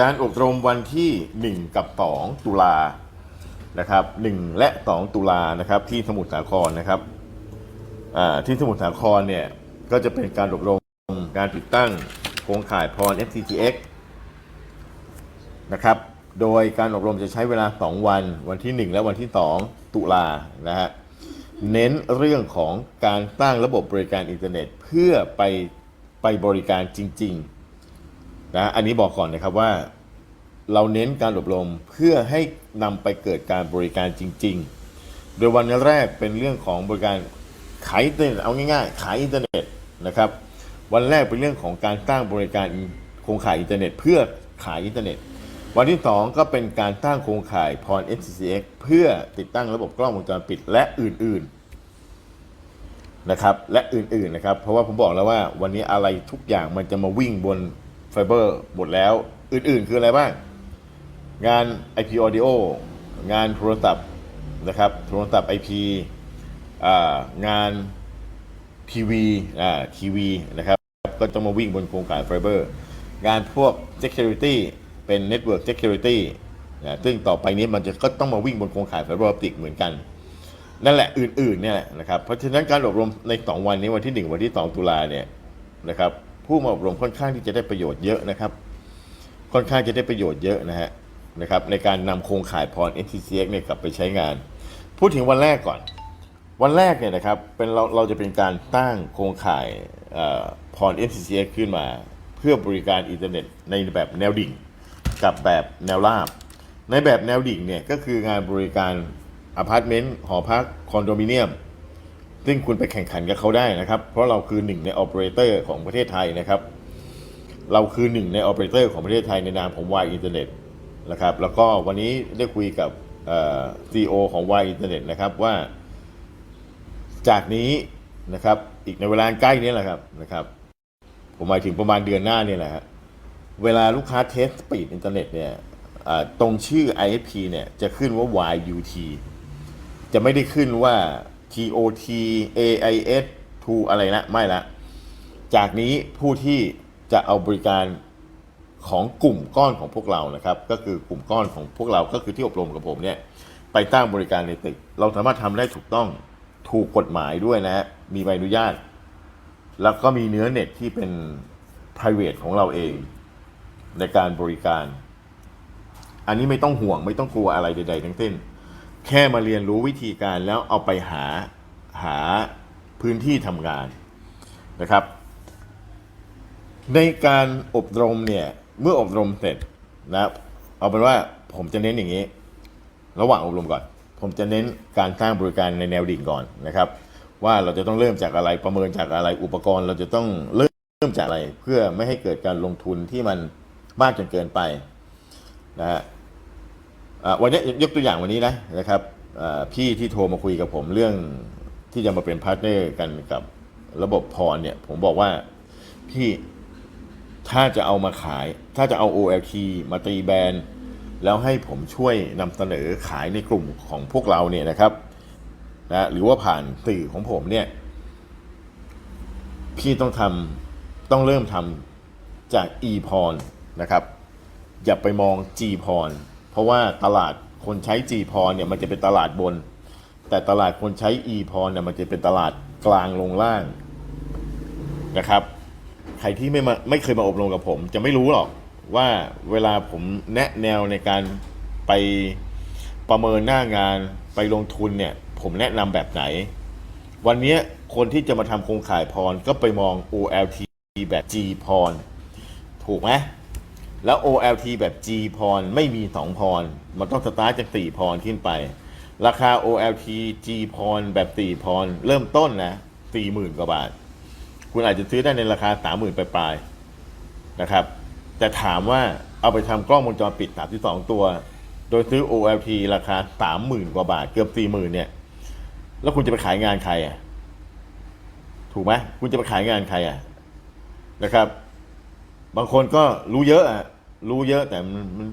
การอบรมวันที่ 1 กับ 2 ตุลานะครับ1และ 2 ตุลานะครับที่สมุทรสาครนะครับที่สมุทรสาครเนี่ยก็จะเป็นการอบรมการติดตั้งโครงข่ายพร FTTX นะครับโดยการอบรมจะใช้เวลา 2 วัน วันที่ 1 และวันที่ 2 ตุลานะฮะเน้นเรื่องของการสร้างระบบบริการอินเทอร์เน็ต เพื่อไปไปบริการจริงๆนะอันนี้บอกก่อนนะครับว่า เราเน้นการอบรมเพื่อให้นำไปเกิดการบริการจริง ๆ โดยวันแรกเป็นเรื่องของบริการขายอินเทอร์เน็ตเอาง่ายๆ ขายอินเทอร์เน็ตนะครับ วันแรกเป็นเรื่องของการสร้งบริการโครงข่ายอินเทอร์เน็ต เพื่อขายอินเทอร์เน็ต วันที่ 2 ก็เป็นการสร้งโครงข่ายพร FCCX เพื่อติดตั้งระบบกล้องวงจรปิดและอื่นๆนะครับ และอื่นๆนะครับ เพราะว่าผมบอกแล้วว่าวันนี้อะไรทุกอย่างมันจะมาวิ่งบนไฟเบอร์หมดแล้ว อื่นๆ คืออะไรบ้าง งาน IP Audio งานโทรศัพท์นะครับโทรศัพท์ IP งานทีวีทีวีนะครับก็จะมาวิ่งบนโครงข่ายไฟเบอร์งานพวก Security เป็น Network Security นะซึ่งต่อไปนี้มันจะก็ต้องมาวิ่งบนโครงข่ายไฟเบอร์ออปติกเหมือนกัน นั่นแหละอื่นๆเนี่ยแหละนะครับเพราะฉะนั้นการอบรมใน 2 วันนี้วันที่ 1 วันที่ 2 ตุลาเนี่ยนะครับผู้มาอบรมค่อนข้างที่จะได้ประโยชน์เยอะนะครับ ค่อนข้างจะได้ประโยชน์เยอะนะฮะ นะครับในการนำโครงข่ายพร NTCX เนี่ยกลับไปใช้งาน พูดถึงวันแรกก่อน วันแรกเนี่ยนะครับเป็นเราเราจะเป็นการตั้งโครงข่ายเอ่อพร NTCX ขึ้นมา เพื่อบริการอินเทอร์เน็ตในแบบแนวดิ่ง กับแบบแนวราบ ในแบบแนวดิ่งเนี่ยก็คืองานบริการอพาร์ตเมนต์หอพักคอนโดมิเนียมซึ่งคุณไปแข่งขันกับเขาได้นะครับ เพราะเราคือหนึ่งในออ p e r a t o r ของประเทศไทยนะครับ เราคือหนึ่งในออ p e r a t o r ของประเทศไทยในนามของ Y Internet นะครับ แล้วก็วันนี้ได้คุยกับเอ่อ CEO ของ Y Internet นะครับว่า จากนี้นะครับ อีกในเวลาใกล้นี้แหละครับนะครับ ผมหมายถึงประมาณเดือนหน้าเนี่ยแหละฮะเวลาลูกค้าเทสสปีดอินเทอร์เน็ตเนี่ยตรงชื่อ ISP เนี่ยจะขึ้นว่า YUT จะไม่ได้ขึ้นว่า TOT AIS 2อะไรนะไม่ละ จากนี้ผู้ที่จะเอาบริการ ของกลุ่มก้อนของพวกเรานะครับ ก็คือกลุ่มก้อนของพวกเราก็คือที่อบรมกับผมเนี่ยไปตั้งบริการในตึก เราสามารถทำได้ถูกต้องถูกกฎหมายด้วยนะฮะมีใบอนุญาต แล้วก็มีเนื้อเน็ตที่เป็น private ของเราเองในการบริการ อันนี้ไม่ต้องห่วงไม่ต้องกลัวอะไรใด ๆ ทั้งสิ้น แค่มาเรียนรู้วิธีการแล้วเอาไปหาหาพื้นที่ทำงานนะครับ ในการอบรมเนี่ย เมื่ออบรมเสร็จนะเอาเป็นว่าผมจะเน้นอย่างนี้ ระหว่างอบรมก่อน ผมจะเน้นการสร้างบริการในแนวดิ่งก่อนนะครับ ว่าเราจะต้องเริ่มจากอะไรประเมินจากอะไรอุปกรณ์ เราจะต้องเริ่มเริ่มจากอะไรเพื่อไม่ให้เกิดการลงทุนที่มันมากจนเกินไปนะฮะวันนี้ยกตัวอย่างวันนี้นะนะครับพี่ที่โทรมาคุยกับผมเรื่องที่จะมาเป็นพาร์ทเนอร์กันกับระบบพรเนี่ยผมบอกว่าพี่ ถ้าจะเอามาขาย ถ้าจะเอา OLT มาตีแบรนด์แล้วให้ผมช่วยนำเสนอขายในกลุ่มของพวกเราเนี่ยนะครับนะหรือว่าผ่านสื่อของผมเนี่ย พี่ต้องทำต้องเริ่มทำจาก e p o n นะครับ อย่าไปมอง G p o n เพราะว่าตลาดคนใช้ G p o n เนี่ยมันจะเป็นตลาดบน แต่ตลาดคนใช้ e p o n เนี่ยมันจะเป็นตลาดกลางลงล่างนะครับ ใครที่ไม่มาไม่เคยมาอบรมกับผม จะไม่รู้หรอกว่าเวลาผมแนะแนวในการไปประเมินหน้างานไปลงทุนเนี่ย ผมแนะนำแบบไหน วันนี้คนที่จะมาทำโครงข่ายพรก็ไปมอง OLT แบบ G พรถูกไหมแล้ว OLT แบบ G พรไม่มี 2 พร มันต้องสตาร์ทจาก4พรขึ้นไป ราคา OLT G พรแบบ4พรเริ่มต้นนะ40,000 กว่าบาท คุณอาจจะซื้อได้ในราคา30,000ปลายๆนะครับ แต่ถามว่าเอาไปทำกล้องวงจรปิด32ตัว โดยซื้อ OLT ราคา30,000กว่าบาท เกือบ40,000เนี่ย แล้วคุณจะไปขายงานใครอะ ถูกไหมคุณจะไปขายงานใครอะนะครับ บางคนก็รู้เยอะอะ รู้เยอะแต่มันมัน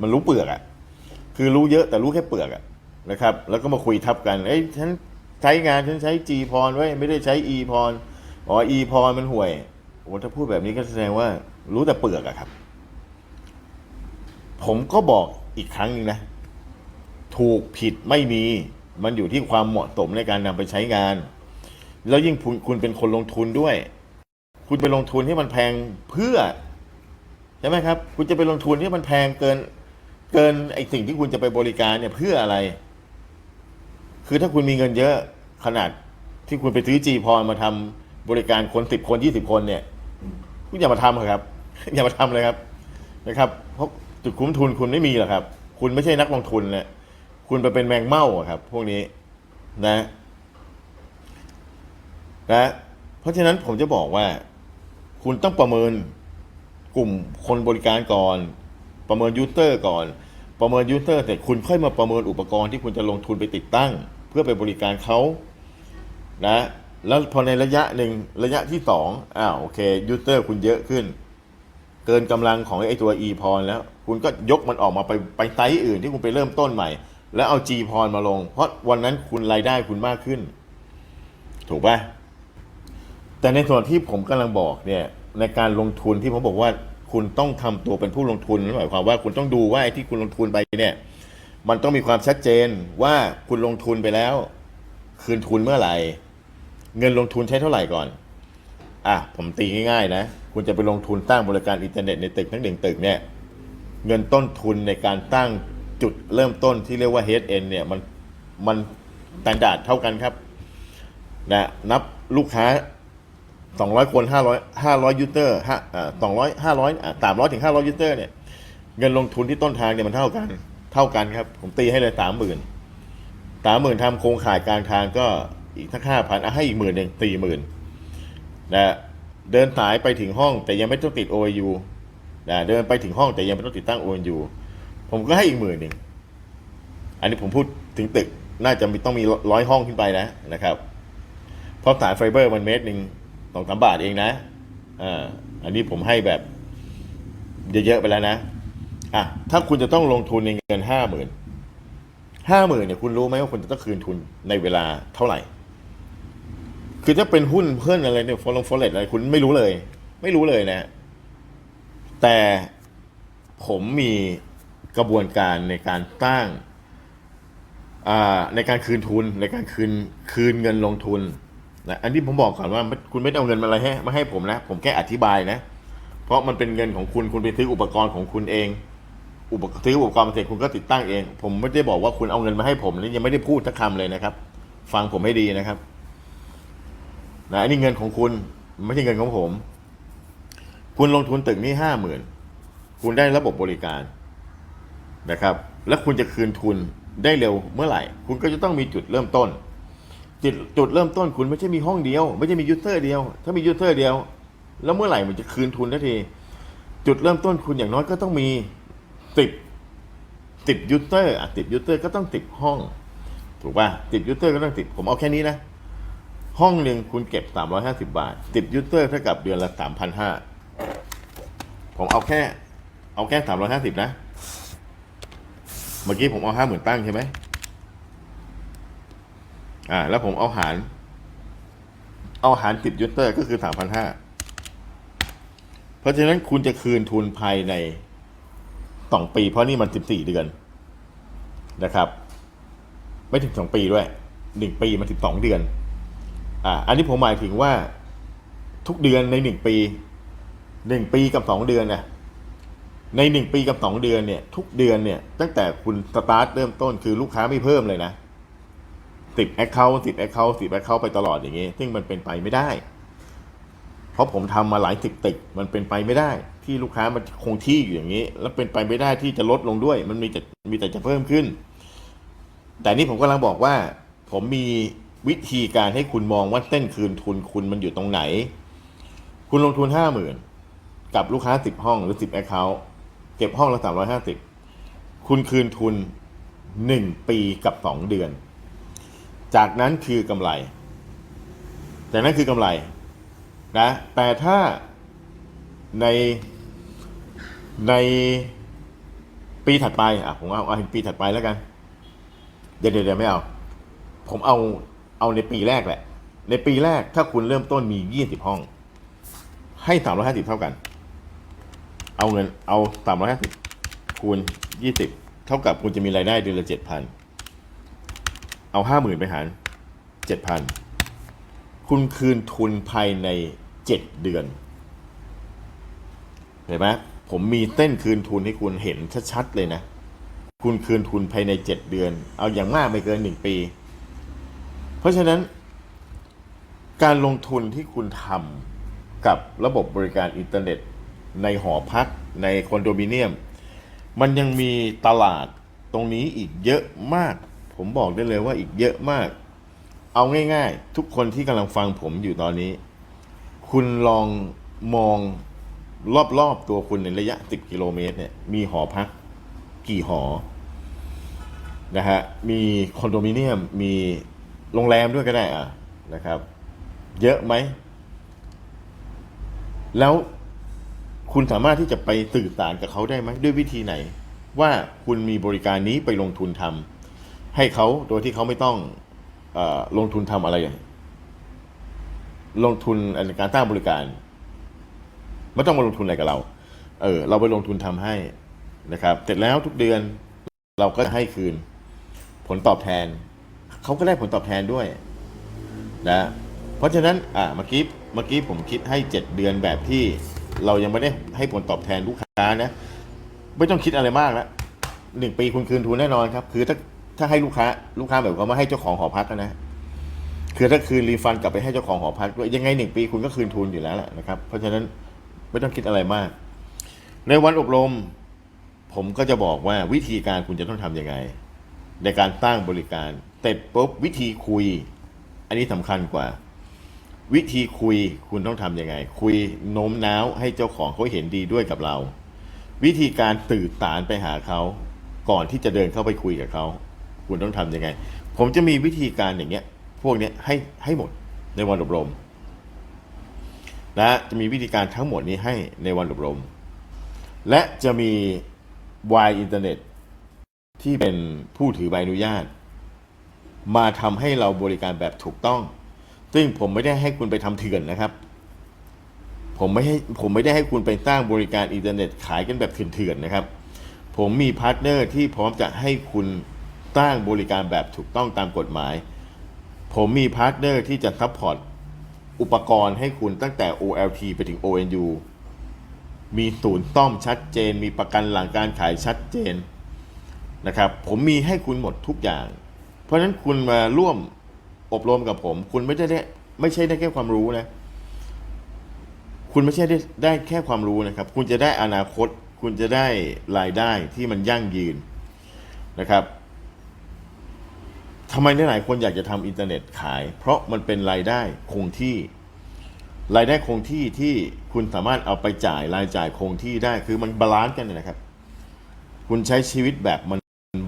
มันรู้เปลือกอะ คือรู้เยอะแต่รู้แค่เปลือกอะนะครับ แล้วก็มาคุยทับกัน เอ้ยฉันใช้งานฉันใช้ G พรไว้ไม่ได้ใช้ E พร อ๋อ E พรมันห่วยโอ้ถ้าพูดแบบนี้ก็แสดงว่า รู้แต่เปลือกอะครับ ผมก็บอกอีกครั้งหนึงนะ ถูกผิดไม่มี มันอยู่ที่ความเหมาะสมในการนำไปใช้งาน แล้วยิ่งคุณคุณเป็นคนลงทุนด้วย คุณไปลงทุนให้มันแพงเพื่อใช่ไหมครับ คุณจะไปลงทุนที่มันแพงเกิน เกินไอสิ่งที่คุณจะไปบริการเนี่ยเพื่ออะไร คือถ้าคุณมีเงินเยอะขนาดที่คุณไปซื้อจีพอมาทำ บริการคนสิบคนยี่สิบคนเนี่ยคุณอย่ามาทำครับ อย่ามาทำเลยครับนะครับ เพราะจุดคุ้มทุนคุณไม่มีหรอกครับ คุณไม่ใช่นักลงทุนนะคุณไปเป็นแมงเม่าครับ พวกนี้นะนะเพราะฉะนั้นผมจะบอกว่า คุณต้องประเมินกลุ่มคนบริการก่อน ประเมินยูเซอร์ก่อน ประเมินยูเซอร์เสร็จคุณค่อยมาประเมินอุปกรณ์ที่คุณจะลงทุนไปติดตั้ง เพื่อไปบริการเขานะ แล้วพอในระยะหนึ่งระยะที่สองอ้าวโอเคยูเซอร์คุณเยอะขึ้น เกินกำลังของไอ้ตัว e พรแล้ว คุณก็ยกมันออกมาไปไปไซต์อื่นที่คุณไปเริ่มต้นใหม่ แล้วเอา g พรมาลง เพราะวันนั้นคุณรายได้คุณมากขึ้น ถูกป่ะแต่ในส่วนที่ผมกำลังบอกเนี่ยในการลงทุนที่ผมบอกว่าคุณต้องทำตัวเป็นผู้ลงทุนนั่นหมายความว่าคุณต้องดูว่าไอ้ที่คุณลงทุนไปเนี่ยมันต้องมีความชัดเจนว่าคุณลงทุนไปแล้ว คืนทุนเมื่อไหร่ เงินลงทุนใช้เท่าไหร่ก่อน อะผมตีง่ายๆนะ คุณจะไปลงทุนสร้างบริการอินเทอร์เน็ตในตึกทั้งหนึ่งตึกเนี่ย เงินต้นทุนในการตั้งจุดเริ่มต้นที่เรียกว่า HN เนี่ยมันมันสแตนดาดเท่ากันครับนะนับลูกค้า 200 คน 500 500ยูเซอร์ห้าอ่า200 500อ่า300ถึง500ยูเซอร์เนี่ย เงินลงทุนที่ต้นทางเนี่ยมันเท่ากัน เท่ากันครับ ผมตีให้เลยสามหมื่นสามหมื่นทำโครงข่ายกลางทางก็ อีกสักห้าพันอะให้อีกหมื่นหนึ่งสี่หมื่นนะเดินสายไปถึงห้องแต่ยังไม่ต้องติด OU นะเดินไปถึงห้องแต่ยังไม่ต้องติดตั้ง OU ผมก็ให้อีกหมื่นหนึ่งอันนี้ผมพูดถึงตึกน่าจะมีต้องมีร้อยห้องขึ้นไปนะนะครับ เพราะสายไฟเบอร์มันเมตรหนึ่งสองสามบาทเองนะอ่าอันนี้ผมให้แบบเยอะๆไปแล้วนะอะถ้าคุณจะต้องลงทุนในเงินห้าหมื่นห้าหมื่นเนี่ยคุณรู้ไหมว่าคุณจะต้องคืนทุนในเวลาเท่าไหร่ คือถ้าเป็นหุ้นเพื่อนอะไรเนี่ยฟอลงฟอเรตอะไรคุณไม่รู้เลย ไม่รู้เลยนะ แต่ผมมีกระบวนการในการตั้งในการคืนทุนในการคืนคืนเงินลงทุนนะอันนี้ผมบอกก่อนว่าไม่คุณไม่ได้เอาเงินมาอะไรให้มาให้ผมนะ ผมแค่อธิบายนะ เพราะมันเป็นเงินของคุณคุณไปซื้ออุปกรณ์ของคุณเอง อุปกรณ์ซื้ออุปกรณ์มาเสร็จคุณก็ติดตั้งเอง ผมไม่ได้บอกว่าคุณเอาเงินมาให้ผมนี่ยังไม่ได้พูดสักคำเลยนะครับ ฟังผมให้ดีนะครับ นะอันนี้เงินของคุณไม่ใช่เงินของผม คุณลงทุนตึกนี้ห้าหมื่นคุณได้ระบบบริการนะครับ แล้วคุณจะคืนทุนได้เร็วเมื่อไหร่ คุณก็จะต้องมีจุดเริ่มต้น จุดจุดเริ่มต้นคุณไม่ใช่มีห้องเดียว ไม่ใช่มียูเซอร์เดียว ถ้ามียูเซอร์เดียว แล้วเมื่อไหร่มันจะคืนทุนได้ที จุดเริ่มต้นคุณอย่างน้อยก็ต้องมีสิบสิบยูเซอร์อะสิบยูเซอร์ก็ต้องสิบห้อง ถูกป่ะสิบยูเซอร์ก็ต้องสิบผมเอาแค่นี้นะ ห้องหนึ่งคุณเก็บสามร้อยห้าสิบาทสิบยูเซอร์เท่ากับเดือนละสามพันห้าผมเอาแค่ เอาแค่สามร้อยห้าสิบนะ เมื่อกี้ผมเอาห้าหมื่นตั้งใช่ไหม อ่า แล้วผมเอาหาร เอาหารติดยูเตอร์ก็คือสามพันห้าเพราะฉะนั้นคุณจะคืนทุนภายในสองปี เพราะนี่มันสิบสี่เดือนนะครับ ไม่ถึงสองปีด้วยหนึ่งปีมันสิบสองเดือน อ่าอันนี้ผมหมายถึงว่าทุกเดือนในหนึ่งปีหนึ่งปีกับสองเดือนเนี่ยในหนึ่งปีกับสองเดือนเนี่ย ทุกเดือนเนี่ย ตั้งแต่คุณสตาร์ทเริ่มต้นคือลูกค้าไม่เพิ่มเลยนะติดแอคเคาท์ติดแอคเคาท์ติดแอคเคาท์ไปตลอดอย่างงี้ ซึ่งมันเป็นไปไม่ได้ เพราะผมทำมาหลายสิบตึกมันเป็นไปไม่ได้ ที่ลูกค้ามันคงที่อยู่อย่างนี้ แล้วเป็นไปไม่ได้ที่จะลดลงด้วย มันมีแต่มีแต่จะเพิ่มขึ้น แต่นี่ผมกำลังบอกว่า ผมมี วิธีการให้คุณมองว่าเส้นคืนทุนคุณมันอยู่ตรงไหน คุณลงทุนห้าหมื่นกับลูกค้าสิบห้องหรือสิบแอคเคาท์เก็บห้องละสามร้อยห้าสิบคุณคืนทุนหนึ่งปีกับสองเดือน จากนั้นคือกำไรจากนั้นคือกำไรนะแต่ถ้าในในปีถัดไปอะผมเอาเอาปีถัดไปแล้วกัน เดี๋ยวเดี๋ยวเดี๋ยวไม่เอา ผมเอา เอาในปีแรกแหละ ในปีแรกถ้าคุณเริ่มต้นมียี่สิบห้อง ให้สามร้อยห้าสิบเท่ากัน เอาเงินเอาสามร้อยห้าสิบคูณยี่สิบเท่ากับคุณจะมีรายได้เดือนละเจ็ดพันเอาห้าหมื่นไปหารเจ็ดพันคุณคืนทุนภายในเจ็ดเดือนเห็นไหมผมมีเต้นคืนทุนให้คุณเห็นชัดๆเลยนะ คุณคืนทุนภายในเจ็ดเดือน เอาอย่างมากไม่เกินหนึ่งปี เพราะฉะนั้น การลงทุนที่คุณทำกับระบบบริการอินเทอร์เน็ต ในหอพักในคอนโดมิเนียม มันยังมีตลาดตรงนี้อีกเยอะมาก ผมบอกได้เลยว่าอีกเยอะมาก เอาง่ายๆ ทุกคนที่กำลังฟังผมอยู่ตอนนี้ คุณลองมองรอบๆตัวคุณในระยะ 10 กิโลเมตรเนี่ยมีหอพักกี่หอนะฮะมีคอนโดมิเนียมมี โรงแรมด้วยก็ได้อะนะครับ เยอะไหม แล้วคุณสามารถที่จะไปสื่อสารกับเขาได้ไหมด้วยวิธีไหน ว่าคุณมีบริการนี้ไปลงทุนทำให้เขาโดยที่เขาไม่ต้องอลงทุนทำอะไร ลงทุนในการสร้างบริการ ไม่ต้องมาลงทุนอะไรกับเรา เออ เราไปลงทุนทำให้นะครับ เสร็จแล้วทุกเดือนเราก็ให้คืน ผลตอบแทน เขาก็ได้ผลตอบแทนด้วยนะเพราะฉะนั้นอ่าเมื่อกี้เมื่อกี้ผมคิดให้เจ็ดเดือนแบบที่เรายังไม่ได้ให้ผลตอบแทนลูกค้านะ ไม่ต้องคิดอะไรมากแล้วหนึ่งปีคุณคืนทุนแน่นอนครับ คือถ้าถ้าให้ลูกค้าลูกค้าแบบว่ามาให้เจ้าของหอพักนะคือถ้าคืนรีฟันกลับไปให้เจ้าของหอพักด้วยยังไงหนึ่งปีคุณก็คืนทุนอยู่แล้วแหละนะครับ เพราะฉะนั้นไม่ต้องคิดอะไรมาก ในวันอบรม ผมก็จะบอกว่าวิธีการคุณจะต้องทำยังไง ในการตั้งบริการ เสร็จปุ๊บวิธีคุย อันนี้สำคัญกว่า วิธีคุยคุณต้องทำยังไง คุยโน้มน้าวให้เจ้าของเขาเห็นดีด้วยกับเรา วิธีการตื่นสารไปหาเขา ก่อนที่จะเดินเข้าไปคุยกับเขาคุณต้องทำยังไง ผมจะมีวิธีการอย่างเงี้ย พวกเนี้ยให้ให้หมดในวันอบรมและจะมีวิธีการทั้งหมดนี้ให้ในวันอบรม และจะมีวายอินเทอร์เน็ตที่เป็นผู้ถือใบอนุญาต มาทำให้เราบริการแบบถูกต้อง ซึ่งผมไม่ได้ให้คุณไปทำเถื่อนนะครับ ผมไม่ให้ผมไม่ได้ให้คุณไปสร้างบริการอินเทอร์เน็ตขายกันแบบเถื่อนๆนะครับ ผมมีพาร์ทเนอร์ที่พร้อมจะให้คุณสร้างบริการแบบถูกต้องตามกฎหมาย ผมมีพาร์ทเนอร์ที่จะซัพพอร์ตอุปกรณ์ให้คุณตั้งแต่ OLT ไปถึง ONU มีศูนย์ซ่อมชัดเจน มีประกันหลังการขายชัดเจนนะครับ ผมมีให้คุณหมดทุกอย่าง ราะฉะนั้นคุณมาร่วมอบรมกับผม คุณไม่ได้ได้ไม่ใช่ได้แค่ความรู้นะ คุณไม่ใช่ได้ได้แค่ความรู้นะครับ คุณจะได้อนาคต คุณจะได้รายได้ที่มันยั่งยืนนะครับทำไมหลายคนอยากจะทำอินเทอร์เน็ตขาย เพราะมันเป็นรายได้คงที่ รายได้คงที่ที่คุณสามารถเอาไปจ่ายรายจ่ายคงที่ได้ คือมันบาลานซ์กันนะครับ คุณใช้ชีวิตแบบมัน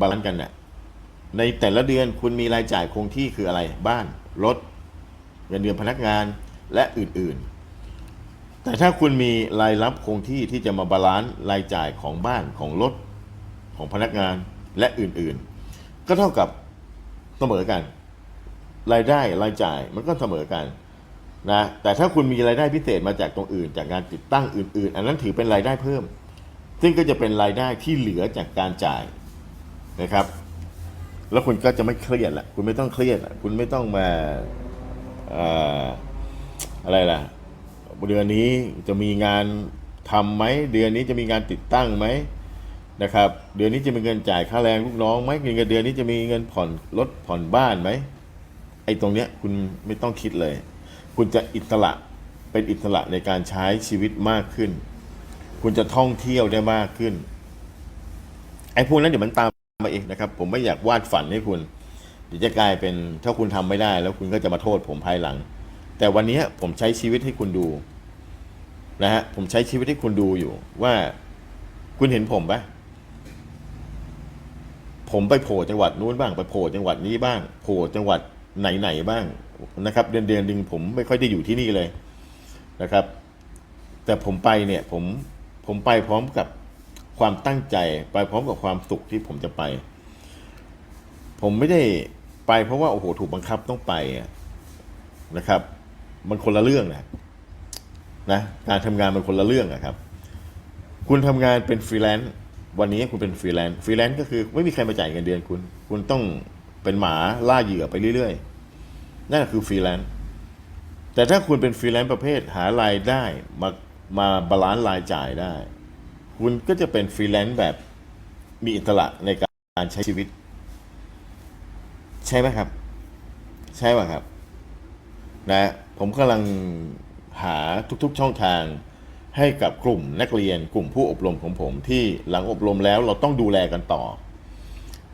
บาลานซ์กันน่ะ ในแต่ละเดือนคุณมีรายจ่ายคงที่คืออะไร บ้าน รถ เงินเดือนพนักงาน และอื่นๆ แต่ถ้าคุณมีรายรับคงที่ที่จะมาบาลานซ์รายจ่ายของบ้านของรถ ของพนักงานและอื่นๆ ก็เท่ากับเสมอกัน รายได้รายจ่ายมันก็เสมอกันนะแต่ถ้าคุณมีรายได้พิเศษมาจากตรงอื่น จากการติดตั้งอื่น ๆ อันนั้นถือเป็นรายได้เพิ่ม ซึ่งก็จะเป็นรายได้ที่เหลือจากการจ่ายนะครับ แล้วคุณก็จะไม่เครียดละคุณไม่ต้องเครียดละคุณไม่ต้องมาเอ่อะไรล่ะ เดือนนี้จะมีงานทำไหมเดือนนี้จะมีงานติดตั้งไหมนะครับ เดือนนี้จะมีเงินจ่ายค่าแรงลูกน้องไหมเงินเดือนนี้จะมีเงินผ่อนรถผ่อนบ้านไหมไอ้ตรงเนี้ยคุณไม่ต้องคิดเลย คุณจะอิสระเป็นอิสระในการใช้ชีวิตมากขึ้น คุณจะท่องเที่ยวได้มากขึ้นไอ้พวกนั้นเดี๋ยวมันตาม นะครับ ผมไม่อยากวาดฝันให้คุณเดี๋ยวจะกลายเป็นถ้าคุณทำไม่ได้ แล้วคุณก็จะมาโทษผมภายหลัง แต่วันนี้ผมใช้ชีวิตให้คุณดูนะฮะผมใช้ชีวิตให้คุณดูอยู่ ว่าคุณเห็นผมปะผมไปโผล่จังหวัดนู้นบ้างไปโผล่จังหวัดนี้บ้างโผล่จังหวัดไหนๆบ้างนะครับ เดือนเดือนหนึ่งผมไม่ค่อยได้อยู่ที่นี่เลยนะครับ แต่ผมไปเนี่ยผมผมไปพร้อมกับ ความตั้งใจไปพร้อมกับความสุขที่ผมจะไป ผมไม่ได้ไปเพราะว่าโอ้โหถูกบังคับต้องไปนะครับ มันคนละเรื่องนะนะการทำงานมันคนละเรื่องอะครับ คุณทำงานเป็นฟรีแลนซ์วันนี้คุณเป็นฟรีแลนซ์ฟรีแลนซ์ก็คือไม่มีใครมาจ่ายเงินเดือนคุณ คุณต้องเป็นหมาล่าเหยื่อไปเรื่อยๆ นั่นคือฟรีแลนซ์แต่ถ้าคุณเป็นฟรีแลนซ์ประเภทหารายได้มามาบาลานซ์รายจ่ายได้ คุณก็จะเป็นฟรีแลนซ์แบบมีอิสระในการใช้ชีวิต ใช่ไหมครับ ใช่ป่ะครับ นะผมกำลังหาทุกๆช่องทางให้กับกลุ่มนักเรียนกลุ่มผู้อบรมของผมที่หลังอบรมแล้วเราต้องดูแลกันต่อ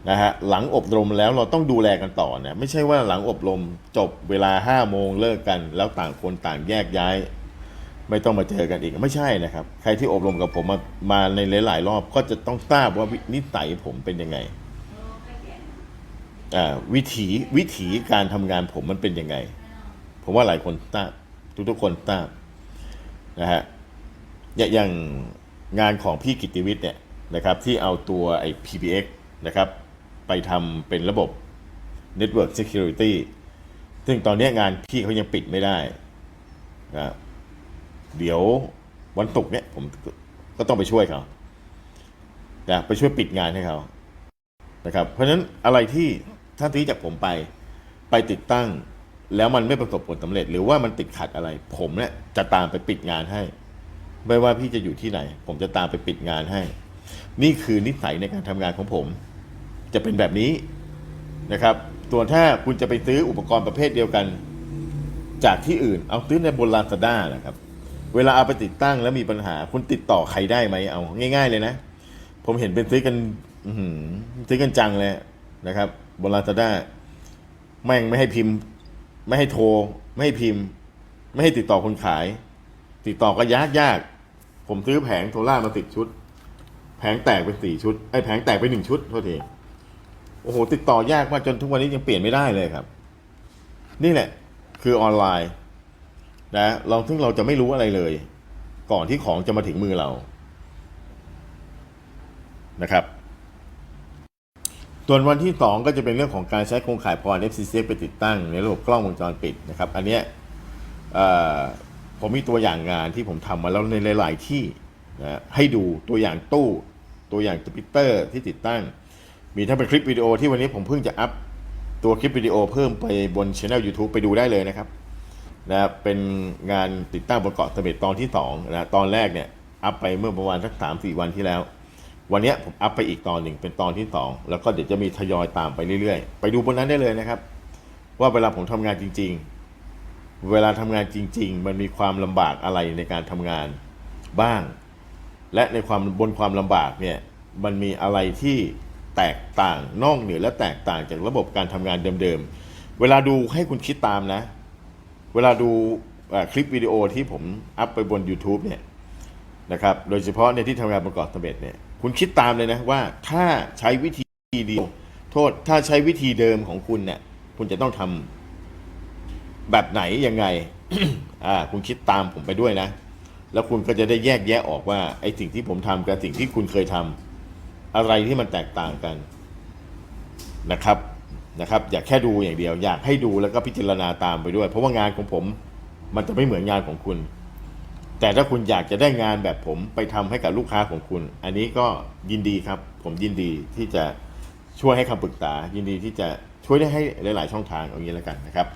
นะฮะหลังอบรมแล้วเราต้องดูแลกันต่อนะไม่ใช่ว่าหลังอบรมจบเวลา5้าโมงเลิกกัน แล้วต่างคนต่างแยกย้าย ไม่ต้องมาเจอกันอีกไม่ใช่นะครับ ใครที่อบรมกับผมมามาในหลาย ๆ รอบก็จะต้องทราบว่านิสัยผมเป็นยังไงวิถีวิถีการทำงานผมมันเป็นยังไง ผมว่าหลายคนทราบทุกๆคนทราบนะฮะอย่างงานของพี่กิติวิทย์เนี่ยนะครับ ที่เอาตัวไอ้ PBX นะครับ ไปทำเป็นระบบ Network Security ซึ่งตอนนี้งานพี่เขายังปิดไม่ได้นะ เดี๋ยววันศุกร์เนี่ยผมก็ต้องไปช่วยเขานะไปช่วยปิดงานให้เขานะครับ เพราะฉะนั้นอะไรที่ถ้าที่จากผมไปไปติดตั้ง แล้วมันไม่ประสบผลสำเร็จ หรือว่ามันติดขัดอะไร ผมเนี่ยจะตามไปปิดงานให้ ไม่ว่าพี่จะอยู่ที่ไหน ผมจะตามไปปิดงานให้ นี่คือนิสัยในการทำงานของผม จะเป็นแบบนี้นะครับส่วนถ้าคุณจะไปซื้ออุปกรณ์ประเภทเดียวกัน จากที่อื่น เอาซื้อในบนลาซาด้านะครับ เวลาเอาไปติดตั้งแล้วมีปัญหา คุณติดต่อใครได้ไหมเอา ง่าย ๆ เลยนะ ผมเห็นเป็นซื้อกันซื้อกันจังเลยนะครับบนลาซาด้าแม่งไม่ให้พิมพ์ ไม่ให้โทร ไม่ให้พิมพ์ ไม่ให้ติดต่อคนขาย ติดต่อก็ยากยากผมซื้อแผงโทรล่ามาติดชุด แผงแตกเป็นสี่ชุดไอ้แผงแตกไปหนึ่งชุดโทษทีโอ้โหติดต่อยากมากจนทุกวันนี้ยังเปลี่ยนไม่ได้เลยครับ นี่แหละ คือออนไลน์ นะเราซึ่งเราจะไม่รู้อะไรเลย ก่อนที่ของจะมาถึงมือเรานะครับส่วนวันที่ 2 ก็จะเป็นเรื่องของการใช้โครงข่ายพร FCC ไปติดตั้งในระบบกล้องวงจรปิดนะครับ อันเนี้ยผมมีตัวอย่างงานที่ผมทำมาแล้วในหลาย ๆ ที่นะให้ดูตัวอย่างตู้ ตัวอย่างสปิเตอร์ที่ติดตั้ง มีทั้งเป็นคลิปวิดีโอที่วันนี้ผมเพิ่งจะอัพตัวคลิปวิดีโอเพิ่มไปบนช anel YouTube ไปดูได้เลยนะครับ นะครับเป็นงานติดตั้งบนเกาะเสม็ดตอนที่2นะตอนแรกเนี่ยอัพไปเมื่อประมาณสักสามสี่วันที่แล้ว วันนี้ผมอัพไปอีกตอนหนึ่งเป็นตอนที่ 2 แล้วก็เดี๋ยวจะมีทยอยตามไปเรื่อยๆ ไปดูบนนั้นได้เลยนะครับ ว่าเวลาผมทำงานจริง ๆ เวลาทำงานจริง ๆ มันมีความลำบากอะไรในการทำงานบ้าง และในความบนความลำบากเนี่ยมันมีอะไรที่แตกต่างนอกเหนือและแตกต่างจากระบบการทำงานเดิมๆ เวลาดูให้คุณคิดตามนะ เวลาดูคลิปวิดีโอที่ผมอัพไปบน YouTube เนี่ยนะครับโดยเฉพาะในที่ทำงานประกอบสำเร็จเนี่ยคุณคิดตามเลยนะว่าถ้าใช้วิธีเดียวโทษถ้าใช้วิธีเดิมของคุณเนี่ยคุณจะต้องทำแบบไหนยังไงอ่าคุณคิดตามผมไปด้วยนะ แล้วคุณก็จะได้แยกแยะออกว่าไอ้สิ่งที่ผมทำกับสิ่งที่คุณเคยทำอะไรที่มันแตกต่างกันนะครับ นะครับอย่าแค่ดูอย่างเดียว อยากให้ดูแล้วก็พิจารณาตามไปด้วย เพราะว่างานของผมมันจะไม่เหมือนงานของคุณ แต่ถ้าคุณอยากจะได้งานแบบผมไปทำให้กับลูกค้าของคุณ อันนี้ก็ยินดีครับ ผมยินดีที่จะช่วยให้คำปรึกษา ยินดีที่จะช่วยได้ให้หลาย ๆ ช่องทางอย่างนี้แล้วกันนะครับ